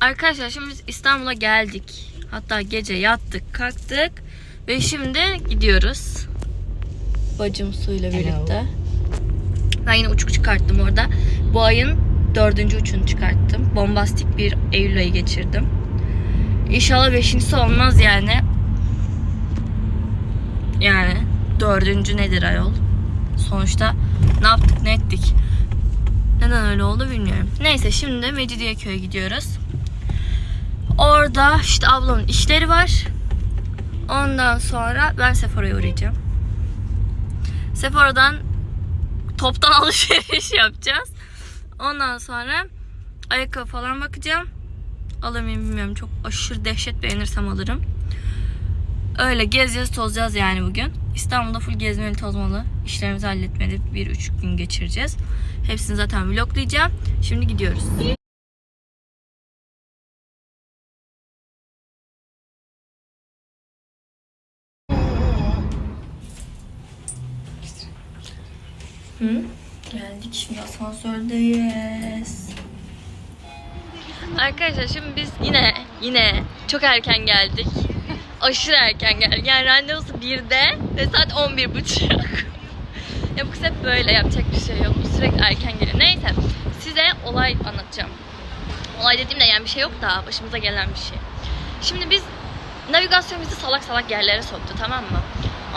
Arkadaşlar şimdi biz İstanbul'a geldik. Hatta gece yattık, kalktık ve şimdi gidiyoruz. Bacım suyla birlikte. Ben yine uçuk çıkarttım orada. Bu ayın dördüncü uçunu çıkarttım. Bombastik bir Eylül ayı geçirdim. İnşallah beşincisi olmaz yani. Yani dördüncü nedir ayol? Sonuçta ne yaptık ne ettik? Neden öyle oldu bilmiyorum. Neyse şimdi Mecidiyeköy'e gidiyoruz. Orada işte ablamın işleri var. Ondan sonra ben Sephora'ya uğrayacağım. Sephora'dan toptan alışveriş yapacağız. Ondan sonra ayakkabı falan bakacağım. Alır mıyım bilmiyorum. Çok aşırı dehşet beğenirsem alırım. Öyle gezeceğiz tozacağız yani bugün. İstanbul'da full gezmeli tozmalı. İşlerimizi halletmeli bir üç gün geçireceğiz. Hepsini zaten vloglayacağım. Şimdi gidiyoruz. Asansördeyiz. Arkadaşlar şimdi biz yine yine çok erken geldik. Aşırı erken geldik. Yani randevusu 1'de ve saat 11.30. ya bu kız hep böyle yapacak bir şey yok. Sürekli erken geliyor. Neyse size olay anlatacağım. Olay dediğimde yani bir şey yok da başımıza gelen bir şey. Şimdi biz navigasyon bizi salak salak yerlere soktu tamam mı?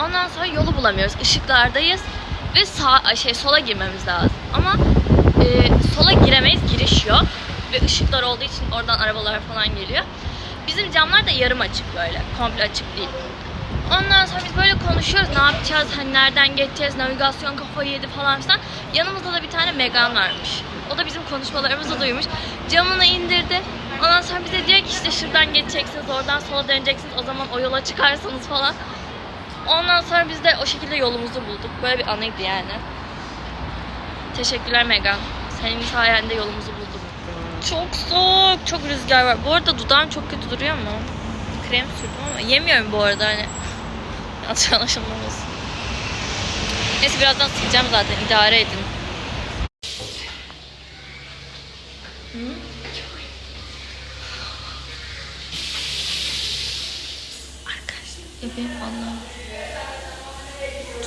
Ondan sonra yolu bulamıyoruz. Işıklardayız ve sağ şey sola girmemiz lazım. Ama e, sola giremeyiz, giriş yok ve ışıklar olduğu için oradan arabalar falan geliyor. Bizim camlar da yarım açık böyle, komple açık değil. Ondan sonra biz böyle konuşuyoruz, ne yapacağız, hani nereden geçeceğiz, navigasyon kafayı yedi falan filan. Yanımızda da bir tane Megan varmış. O da bizim konuşmalarımızı duymuş. Camını indirdi. Ondan sonra bize diyor ki işte şuradan geçeceksiniz, oradan sola döneceksiniz, o zaman o yola çıkarsınız falan. Ondan sonra biz de o şekilde yolumuzu bulduk. Böyle bir anıydı yani. Teşekkürler Megan. Senin sayende yolumuzu bulduk. Çok soğuk, çok rüzgar var. Bu arada dudağım çok kötü duruyor mu? Krem sürdüm ama yemiyorum bu arada hani. Yanlış anlaşılmaması. Neyse birazdan sileceğim zaten. idare edin. Hı? Arkadaşlar ya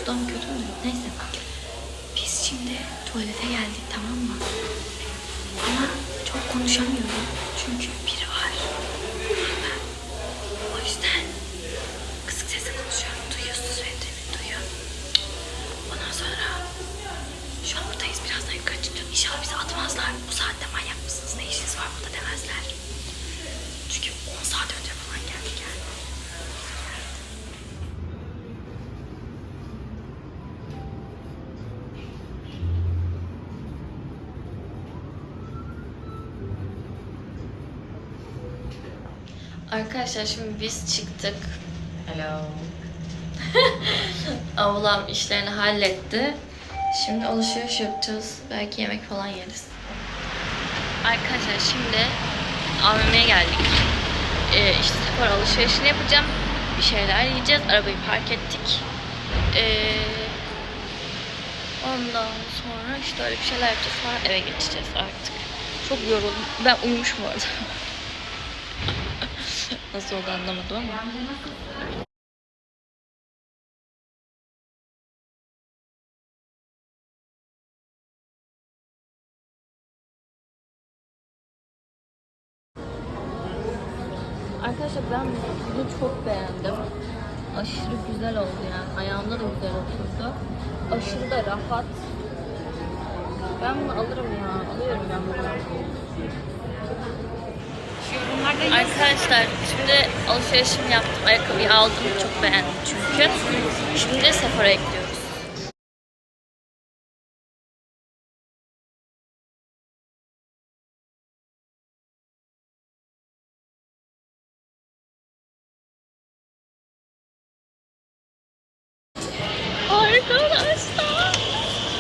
dudağım kötü mü? Neyse. Biz şimdi tuvalete geldik tamam mı? Ama çok konuşamıyorum. Çünkü biri var. Ben. O yüzden kısık sesle konuşuyorum. Duyuyorsunuz benim demin duyuyor. Ondan sonra şu an buradayız. Birazdan yukarı çıkacağım. İnşallah bizi atmazlar. Bu saatte manyak mısınız? Ne işiniz var burada demezler. Çünkü 10 saat önce Arkadaşlar şimdi biz çıktık. Hello. Ablam işlerini halletti. Şimdi alışveriş yapacağız. Belki yemek falan yeriz. Arkadaşlar şimdi AVM'ye geldik. Ee, işte spor alışverişini yapacağım. Bir şeyler yiyeceğiz. Arabayı park ettik. Ee, ondan sonra işte öyle bir şeyler yapacağız. Sonra eve geçeceğiz artık. Çok yoruldum. Ben uyumuşum orada. Nasıl oldu anlamadım ama. Arkadaşlar ben bunu çok beğendim. Aşırı güzel oldu yani. Ayağımda da güzel oturdu. Aşırı da rahat. Ben bunu alırım ya. Alıyorum ben bunu. Arkadaşlar şimdi alışverişimi yaptım. Ayakkabıyı aldım. Çok beğendim çünkü. Şimdi Sephora'ya gidiyoruz.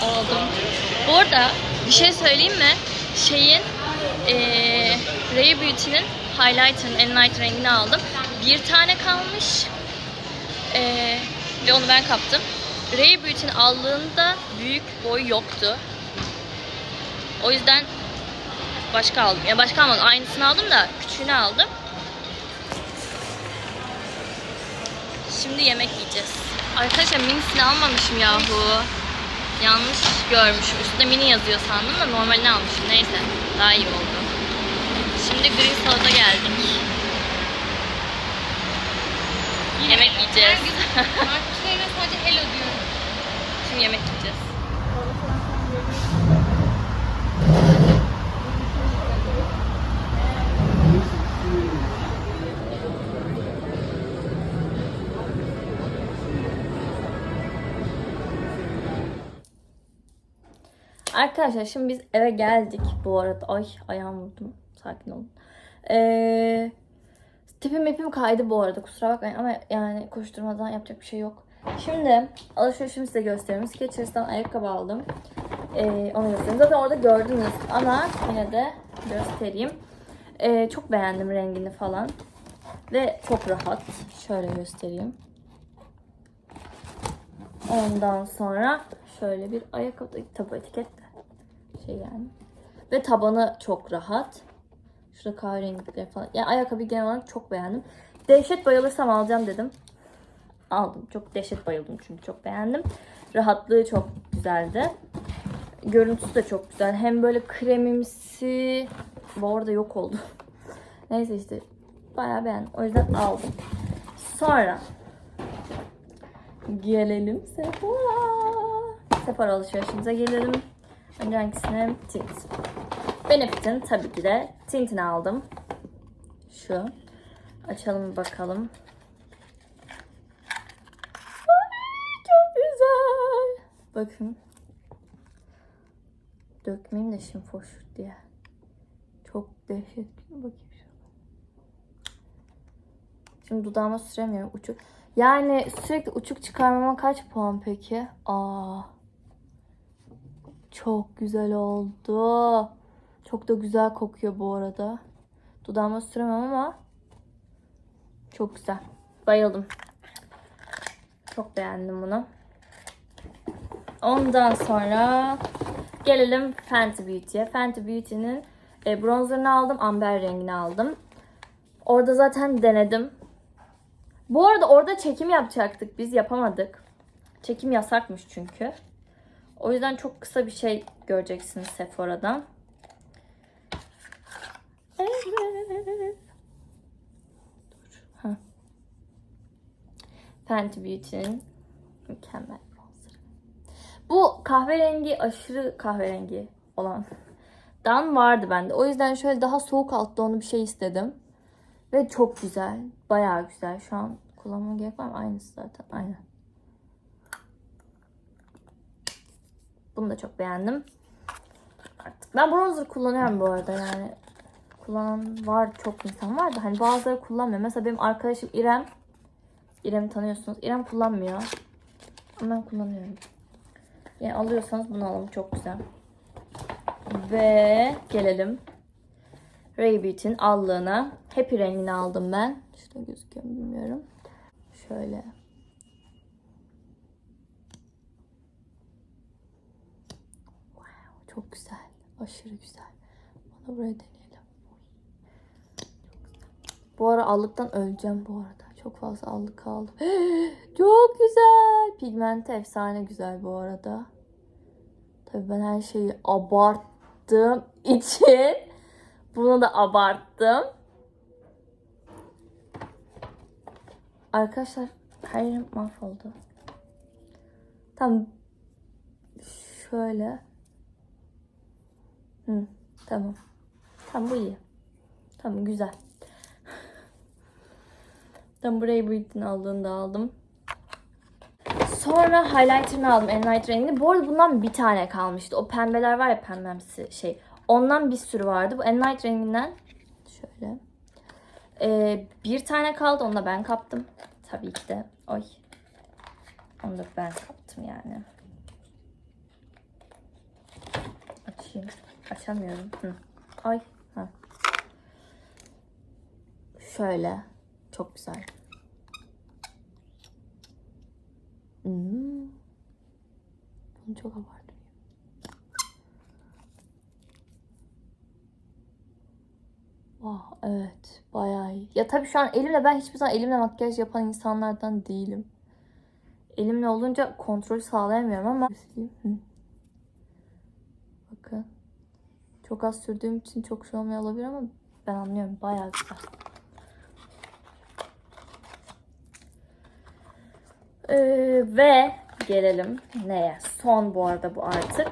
Aldım. Bu arada bir şey söyleyeyim mi? Şeyin eee Ray Beauty'nin highlighter'ın en light rengini aldım. Bir tane kalmış. Eee, ve onu ben kaptım. Ray Beauty'nin aldığında büyük boy yoktu. O yüzden Başka aldım. Ya başka almadım. Aynısını aldım da küçüğünü aldım. Şimdi yemek yiyeceğiz. Arkadaşlar minisini almamışım yahu. Yanlış görmüşüm. Üstünde mini yazıyor sandım da normalini almışım. Neyse. Daha iyi oldu. Şimdi green salata geldik. Yemek yiyeceğiz. Marketlerine sadece hello diyorum. Şimdi yemek yiyeceğiz. Arkadaşlar şimdi biz eve geldik bu arada. Ay ayağım vurdum. Sakin olun. Ee, tipim mipim kaydı bu arada. Kusura bakmayın ama yani koşturmadan yapacak bir şey yok. Şimdi alışverişimi size göstereyim. Skechers'tan ayakkabı aldım. Ee, onu göstereyim. Zaten orada gördünüz ama yine de göstereyim. Ee, çok beğendim rengini falan. Ve çok rahat. Şöyle göstereyim. Ondan sonra şöyle bir ayakkabı tabi etiket de şey yani. Ve tabanı çok rahat. Şurada kahverengilikler falan. Yani ayakkabıyı genel olarak çok beğendim. Dehşet bayılırsam alacağım dedim. Aldım. Çok dehşet bayıldım çünkü çok beğendim. Rahatlığı çok güzeldi. Görüntüsü de çok güzel. Hem böyle kremimsi. Bu arada yok oldu. Neyse işte bayağı beğendim. O yüzden aldım. Sonra gelelim Sephora. Sephora alışverişimize gelelim. Önce hangisine? Tint. Benefit'in tabii ki de tintini aldım. Şu. Açalım bakalım. Çok güzel. Bakın. Dökmeyeyim de şimdi foş diye. Çok dehşet. Bakayım şu. Şimdi dudağıma süremiyorum. Uçuk. Yani sürekli uçuk çıkarmama kaç puan peki? Aa. Çok güzel oldu. Çok da güzel kokuyor bu arada. Dudağıma süremem ama çok güzel. Bayıldım. Çok beğendim bunu. Ondan sonra gelelim Fenty Beauty'ye. Fenty Beauty'nin e, bronzerını aldım. Amber rengini aldım. Orada zaten denedim. Bu arada orada çekim yapacaktık. Biz yapamadık. Çekim yasakmış çünkü. O yüzden çok kısa bir şey göreceksiniz Sephora'dan. Evet. Dur. Ha. Fenty Beauty'nin mükemmel bronzer. Bu kahverengi aşırı kahverengi olan dan vardı bende. O yüzden şöyle daha soğuk altta onu bir şey istedim. Ve çok güzel. Bayağı güzel. Şu an kullanmama gerek var mı? Aynısı zaten. Aynen. Bunu da çok beğendim. Artık ben bronzer kullanıyorum bu arada yani. Kullanan var çok insan var da hani bazıları kullanmıyor. Mesela benim arkadaşım İrem. İrem'i tanıyorsunuz. İrem kullanmıyor. Ben kullanıyorum. Yani alıyorsanız bunu alın. Çok güzel. Ve gelelim Ray Beauty'nin allığına. Happy rengini aldım ben. Şurada gözüküyor mu bilmiyorum. Şöyle. Wow, çok güzel. Aşırı güzel. Bunu buraya deneyelim. Bu ara allıktan öleceğim bu arada. Çok fazla allık aldım. çok güzel. Pigmenti efsane güzel bu arada. Tabii ben her şeyi abarttığım için bunu da abarttım. Arkadaşlar her yerim mahvoldu. Tam şöyle. Hı, tamam. Tamam bu iyi. Tamam güzel. Tam burayı Beauty'nin aldığında aldım. Sonra highlighter'ını aldım. Enlight rengini. Bu arada bundan bir tane kalmıştı. O pembeler var ya pembemsi şey. Ondan bir sürü vardı. Bu Enlight renginden şöyle. Ee, bir tane kaldı. Onu da ben kaptım. Tabii ki de. Oy. Onu da ben kaptım yani. Açayım. Açamıyorum. Hı. Ay. Ha. Şöyle. Çok güzel. Hmm. Bunu çok abartıyorum. Evet bayağı iyi. Ya tabii şu an elimle ben hiçbir zaman elimle makyaj yapan insanlardan değilim. Elimle olunca kontrol sağlayamıyorum ama. Bakın. Çok az sürdüğüm için çok şey olmuyor olabilir ama ben anlıyorum. Bayağı güzel. Ee, ve gelelim neye? Son bu arada bu artık.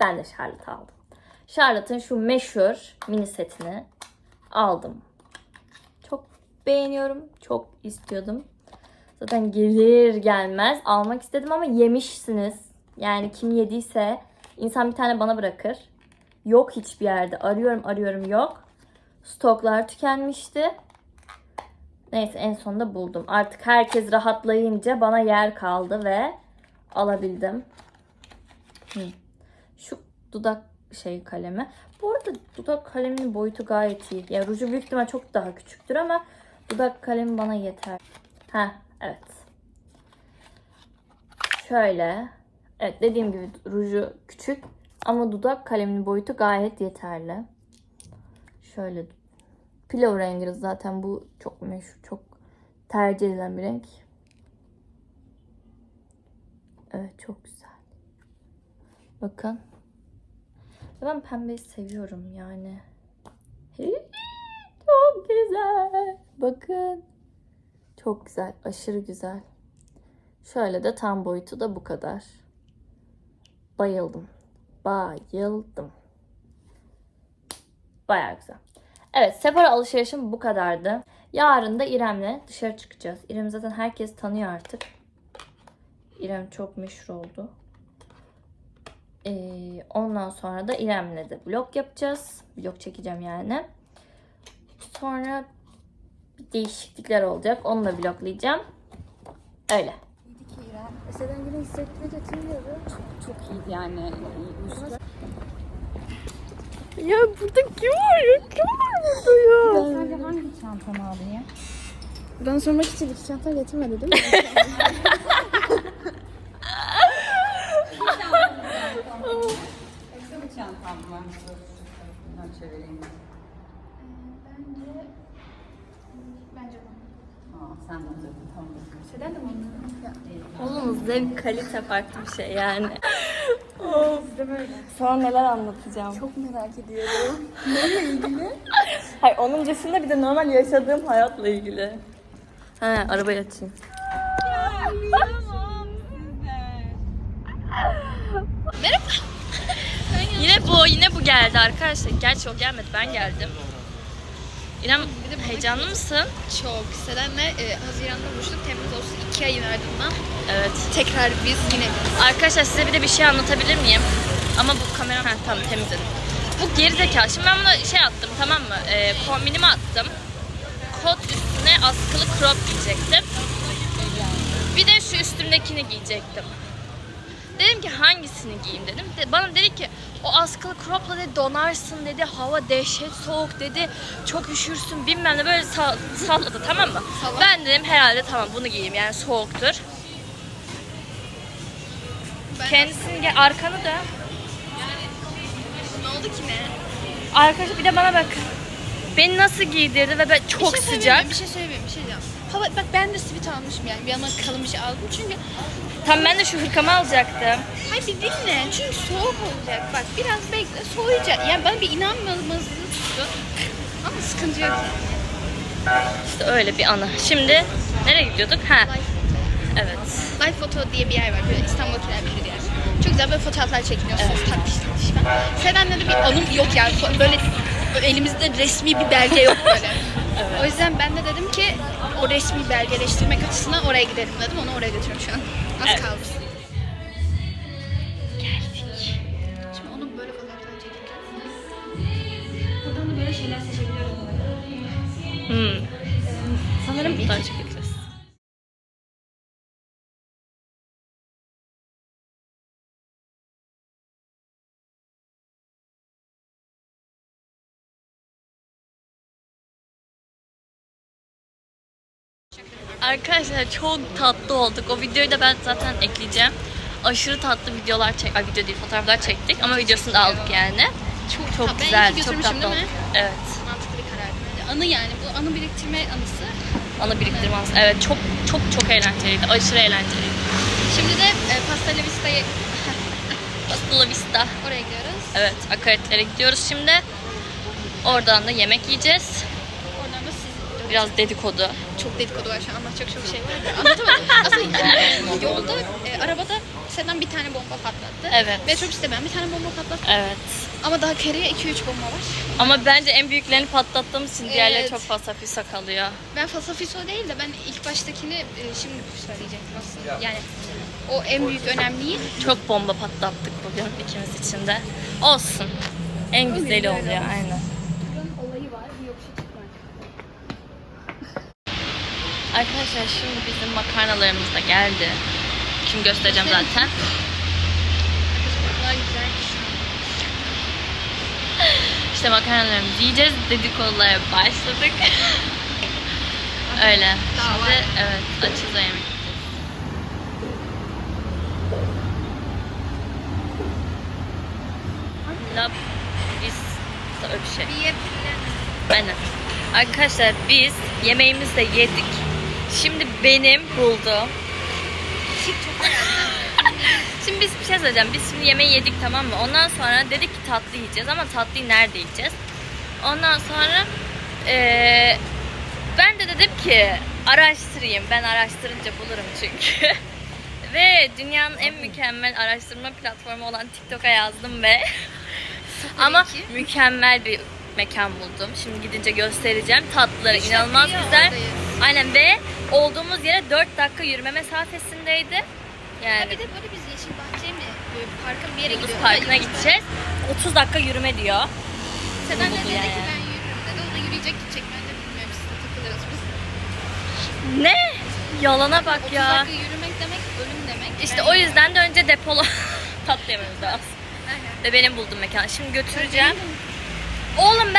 Ben de Charlotte aldım. Charlotte'ın şu meşhur mini setini aldım. Çok beğeniyorum. Çok istiyordum. Zaten gelir gelmez almak istedim ama yemişsiniz. Yani kim yediyse insan bir tane bana bırakır. Yok hiçbir yerde. Arıyorum arıyorum yok. Stoklar tükenmişti. Neyse en sonunda buldum. Artık herkes rahatlayınca bana yer kaldı ve alabildim. Şu dudak şey kalemi. Bu arada dudak kaleminin boyutu gayet iyi. Ya ruju büyük ihtimal çok daha küçüktür ama dudak kalemi bana yeter. Ha evet. Şöyle. Evet dediğim gibi ruju küçük ama dudak kaleminin boyutu gayet yeterli. Şöyle Pillow rengi zaten bu çok meşhur, çok tercih edilen bir renk. Evet çok güzel. Bakın. Ben pembeyi seviyorum yani. Çok güzel. Bakın. Çok güzel. Aşırı güzel. Şöyle de tam boyutu da bu kadar. Bayıldım. Bayıldım. Bayağı güzel. Evet Sephora alışverişim bu kadardı. Yarın da İrem'le dışarı çıkacağız. İrem zaten herkes tanıyor artık. İrem çok meşhur oldu. Ee, ondan sonra da İrem'le de vlog yapacağız. Vlog çekeceğim yani. Sonra bir değişiklikler olacak. Onu da vloglayacağım. Öyle. Eskiden yine hissettiri getirmiyordu. Çok iyi yani. Ya burada kim var ya? Kim var burada ya? Sadece hangi çantanı alayım? Ben sormak için iki çanta getirmedi değil mi? Yoksa bu çantam mı? Bundan çevireyim. Bence Aa, sen de tamam. Seden de Oğlum zevk kalite farklı bir şey yani. of. Sonra neler anlatacağım. Çok merak ediyorum. Hayır onun öncesinde bir de normal yaşadığım hayatla ilgili. He arabayı açayım. Merhaba. yine bu, yine bu geldi arkadaşlar. Gerçi o gelmedi, ben geldim. İrem heyecanlı mısın? Çok. Seden'le e, Haziran'da buluştuk. Temmuz olsun iki ayın ardından. Evet. Tekrar biz yine biz. Arkadaşlar size bir de bir şey anlatabilir miyim? Ama bu kamera... Ha, tamam temizledim. Bu gerizekalı. Şimdi ben buna şey attım tamam mı? Ee, kombinimi attım. Kot üstüne askılı crop giyecektim. Bir de şu üstümdekini giyecektim. Dedim ki hangisini giyeyim dedim. De- bana dedi ki o askılı cropla dedi donarsın dedi. Hava dehşet soğuk dedi. Çok üşürsün bilmem ne böyle sa- salladı tamam mı? Salla. Ben dedim herhalde tamam bunu giyeyim yani soğuktur. Ben- Kendisini gel arkanı da. Ne oldu ki ne? Arkadaşlar bir de bana bakın. Beni nasıl giydirdi ve ben çok bir şey sıcak. Bir şey söyleyeyim, bir şey diyeceğim. Hava, bak ben de sivit almışım yani. Bir yandan kalın bir şey aldım çünkü... Tam ben de şu hırkamı alacaktım. Hayır bir dinle. Çünkü soğuk olacak. Bak biraz bekle soğuyacak. Yani bana bir inanmamazlığı tuttu. Ama sıkıntı yok. İşte öyle bir anı. Şimdi nereye gidiyorduk? Ha. Evet. Life Photo diye bir yer var. Böyle İstanbul bir yer. Çok güzel böyle fotoğraflar çekiniyorsunuz. Tatlış tatlış falan. Seden'le de bir anım yok yani. Böyle, elimizde resmi bir belge yok böyle. O yüzden ben de dedim ki o resmi belgeleştirmek açısından oraya gidelim dedim. Onu oraya götürüyorum şu an. Az Evet. kaldı. Geldik. Şimdi onun böyle fotoğraflar çekeceğiz. Buradan da böyle şeyler seçebiliyorum. Hmm. Sanırım Daha Arkadaşlar çok tatlı olduk. O videoyu da ben zaten ekleyeceğim. Aşırı tatlı videolar çek, ay video değil fotoğraflar çektik ama videosunu da aldık yani. Çok, Çok güzel, çok tatlı. değil mi? Evet. Mantıklı bir karar. Anı yani bu anı biriktirme anısı. Ana biriktirmez. Evet çok çok çok eğlenceliydi. Aşırı eğlenceliydi. Şimdi de e, Pasta La Vista'ya Hasta la vista. oraya gidiyoruz. Evet akaretlere gidiyoruz şimdi. Oradan da yemek yiyeceğiz. Biraz dedikodu. çok dedikodu var şu an anlatacak çok şey var anlatamadım. Aslında yani yolda e, arabada Sedan bir tane bomba patlattı. Evet. Ve çok işte ben bir tane bomba patlattım. Evet. Ama daha kereye 2-3 bomba var. Ama bence en büyüklerini patlattığımız için diğerleri Evet. çok fazla fisa kalıyor. Ben Fasafiso değil de ben ilk baştakini e, şimdi söyleyecektim aslında. Yani o en büyük önemliyi. Çok bomba patlattık bugün ikimiz için de. Olsun. En güzeli oluyor aynen. olayı var, bir yokuşa çıkmak. Arkadaşlar şimdi bizim makarnalarımız da geldi. Şimdi göstereceğim zaten. İşte makarnalarımızı yiyeceğiz. Dedikodulara başladık. Öyle. Şimdi evet açız yemek. La biz öyle bir şey. Aynen. Arkadaşlar biz yemeğimizi de yedik. Şimdi benim bulduğum Şimdi biz bir şey söyleyeceğim. Biz şimdi yemeği yedik tamam mı? Ondan sonra dedik ki tatlı yiyeceğiz ama tatlıyı nerede yiyeceğiz? Ondan sonra eee, ben de dedim ki araştırayım. Ben araştırınca bulurum çünkü. ve dünyanın en mükemmel araştırma platformu olan TikTok'a yazdım ve ama mükemmel bir mekan buldum. Şimdi gidince göstereceğim. Tatlıları İşte inanılmaz güzel. oradayız. Aynen ve olduğumuz yere 4 dakika yürüme mesafesindeydi. Yani Ha bir de böyle biz Yeşil Bahçe mi? Böyle parka bir yere gidiyoruz. Parkı'na gideceğiz. 30 dakika yürüme diyor. Sedan ne dedi yani. ki ben yürürüm dedi. O da yürüyecek gidecek. Ben de bilmiyorum siz de takılırız biz. Ne? Yalana bak 30 ya. dakika yürümek demek ölüm demek. İşte Ben- o yüzden de önce depolo tatlı yememiz lazım. Aynen. Ve benim bulduğum mekan. Şimdi götüreceğim.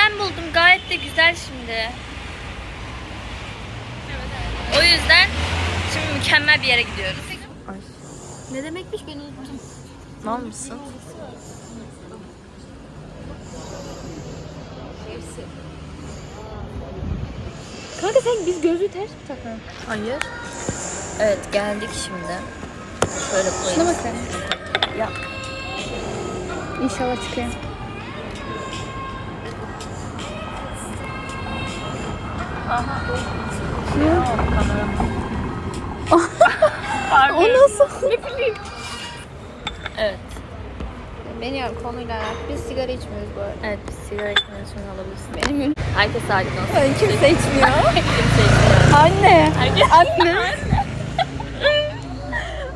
Ben buldum. Gayet de güzel şimdi. Evet, evet. O yüzden şimdi mükemmel bir yere gidiyoruz. Ne demekmiş ben unuttum. Mal mısın? Kanka sen biz gözlüğü ters mi takalım? Hayır. Evet geldik şimdi. Şöyle koyayım. Şuna bak sen. Ya. İnşallah çıkıyor. O nasıl? ne bileyim. Evet. Benim konuyla alakalı. Biz sigara içmiyoruz bu arada. Evet biz sigara içmiyoruz şunu alabilirsin. Benim. Herkes sakin olsun. Kimse içmiyor. Kimse içmiyor. Anne. Herkes... Anne.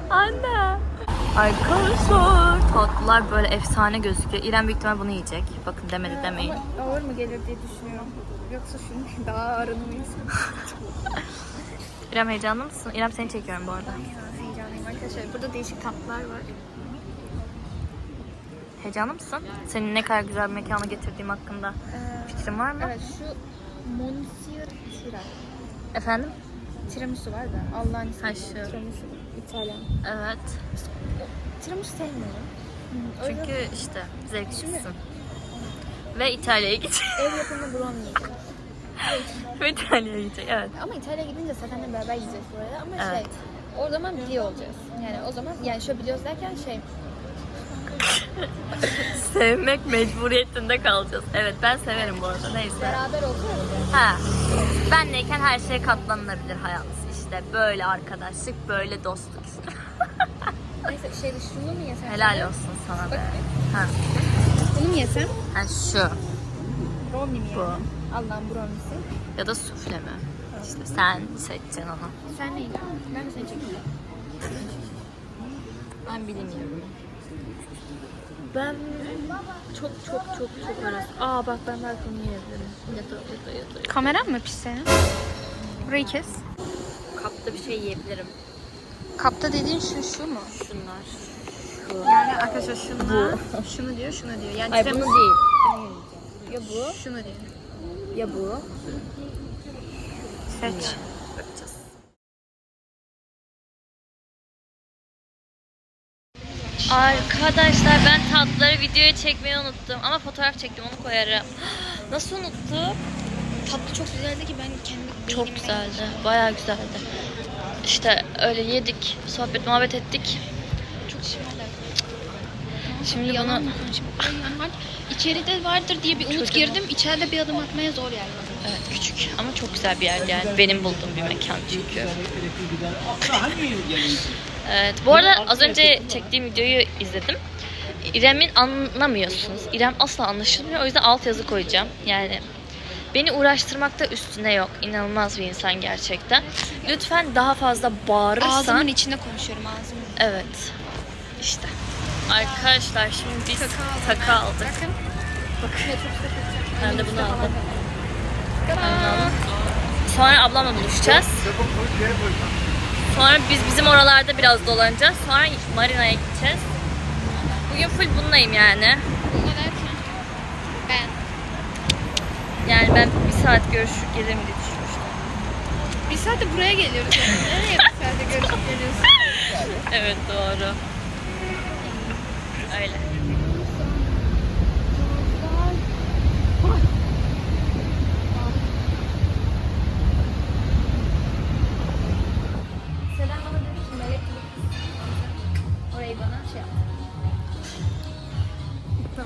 Anne. Arkadaşlar tatlılar böyle efsane gözüküyor. İrem büyük ihtimal bunu yiyecek. Bakın demedi demeyin. Ağır mı gelir diye düşünüyorum. Yoksa şunu daha aranılıyız. İrem heyecanlı mısın? İrem seni çekiyorum bu arada. Heyecanlıyım arkadaşlar. Burada değişik tatlılar var. Heyecanlı mısın? Senin ne kadar güzel bir mekana getirdiğim hakkında fikrin var mı? Evet şu Monsieur Tira. Efendim? Tiramisu var da Allah'ın ismi. Ha, şu. Tiramisu. İtalyan. Evet. Tiramisu sevmiyorum. Çünkü işte zevksizsin. Ve İtalya'ya gidecek. Ev yapımı brownie yiyeceğim. Ve İtalya'ya gidecek. Evet. Ama İtalya'ya gidince zaten beraber yiyeceğiz bu arada. Ama Evet. şey o zaman biliyor olacağız. Yani o zaman yani şöyle biliyoruz derken şey Sevmek mecburiyetinde kalacağız. Evet ben severim bu arada. Neyse. beraber olacağız. Ha. Benleyken her şeye katlanılabilir hayat. İşte böyle arkadaşlık, böyle dostluk işte. Neyse şey şunu mu yesem? Helal olsun sana be. Ha. Bunu mu yesem? ha şu. Brownie mi Bu. yani? Allah'ın brownie'si. Ya da sufle mi? İşte sen seçeceksin onu. Sen neyi? Ben mi seni çekeyim? Ben bilmiyorum. Ben çok çok çok çok arası. Aa bak ben belki onu yiyebilirim. Ya da ya da ya da. Kameran mı pis senin? Burayı kes. Kapta bir şey yiyebilirim. Kapta dediğin şu şu mu? Şunlar. Yani arkadaşlar şunlar, şunu diyor, şunu diyor. Yani Ay bunu değil. Ya bu? Şunu diyor. Ya bu. Seç. Bakacağız. Arkadaşlar ben tatlıları videoya çekmeyi unuttum. Ama fotoğraf çektim onu koyarım. Nasıl unuttum? Tatlı çok güzeldi ki ben kendi Çok güzeldi. Bayağı güzeldi. İşte öyle yedik, sohbet muhabbet ettik. Çok şimerler. Şimdi bunu normal. İçeride vardır diye bir umut Çocuğum. girdim. İçeride bir adım atmaya zor yer var. evet küçük ama çok güzel bir yer yani. Benim bulduğum bir mekan çünkü. Evet. Bu arada az önce çektiğim videoyu izledim. İrem'in anlamıyorsunuz. İrem asla anlaşılmıyor. O yüzden alt yazı koyacağım. Yani beni uğraştırmakta üstüne yok. İnanılmaz bir insan gerçekten. Lütfen daha fazla bağırırsan... Ağzımın içinde konuşuyorum ağzımın. Evet. İşte. Arkadaşlar şimdi biz ben. aldık. Bakın. Ben de bunu aldım. Ben bunu aldım. Sonra ablamla buluşacağız. Sonra biz bizim oralarda biraz dolanacağız. Sonra marinaya gideceğiz. Bugün full bununlayım yani. Bunda derken ben. Yani ben bir saat görüşür gelirim diye düşünmüştüm. Bir saate buraya geliyoruz. Yani. Nereye bir saate görüşüp geliyorsun? Evet doğru. Öyle. Selam bana dedi ki melek Orayı bana şey yap.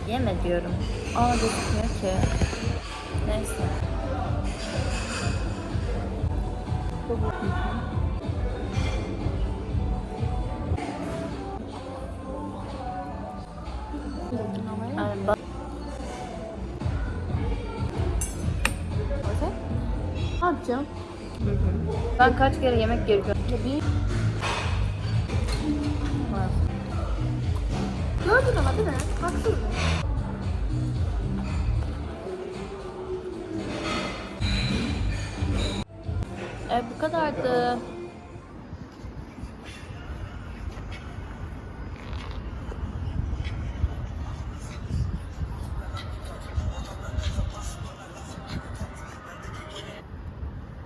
Yeme diyorum. Aa gözükmüyor ki. Neyse. Bak- Ne yapacağım? Ben kaç kere yemek yiyorum? Bir. Gördün ama değil mi? Haksızım. Evet bu kadardı.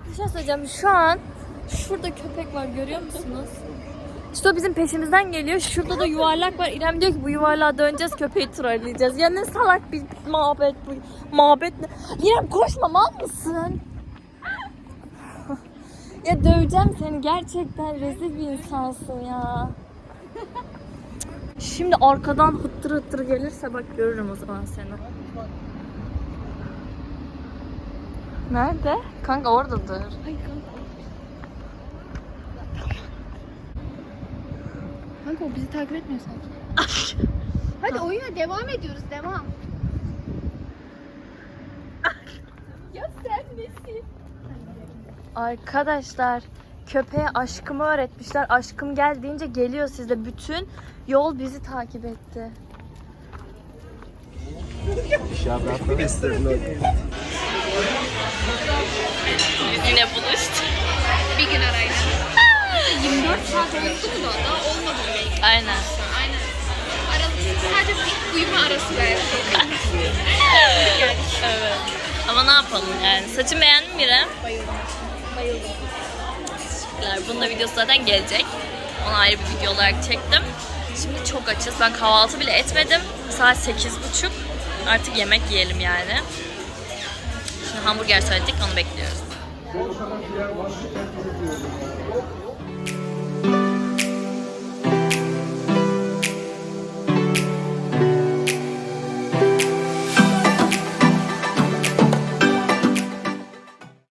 Bir şey söyleyeceğim. Şu an şurada köpek var görüyor musunuz? İşte o bizim peşimizden geliyor. Şurada da yuvarlak var. İrem diyor ki bu yuvarlığa döneceğiz köpeği trolleyeceğiz. Ya ne salak bir mabet bu. Mabet ne? İrem koşma mal mısın? Ya döveceğim seni gerçekten rezil bir insansın ya. Şimdi arkadan hıttır hıttır gelirse bak görürüm o zaman seni. Nerede? Kanka oradadır. Ay kanka. Kanka o bizi takip etmiyor sanki. Hadi oyuna devam ediyoruz. Devam. ya sen nesin? Arkadaşlar köpeğe aşkımı öğretmişler. Aşkım gel deyince geliyor sizde. Bütün yol bizi takip etti. Yine buluştuk. Bir gün arayla. 24 saat oldu mu da? Daha olmadı belki? Aynen. Aynen. Aralıksız sadece bir uyuma arası verdik. Evet. Ama ne yapalım yani. Saçımı beğendin mi İrem? Bayıldım. Bayıldım. Teşekkürler. Bunun da videosu zaten gelecek. Onu ayrı bir video olarak çektim. Şimdi çok açız. Ben kahvaltı bile etmedim. Saat 8.30. Artık yemek yiyelim yani. Şimdi hamburger söyledik. Onu bekliyoruz.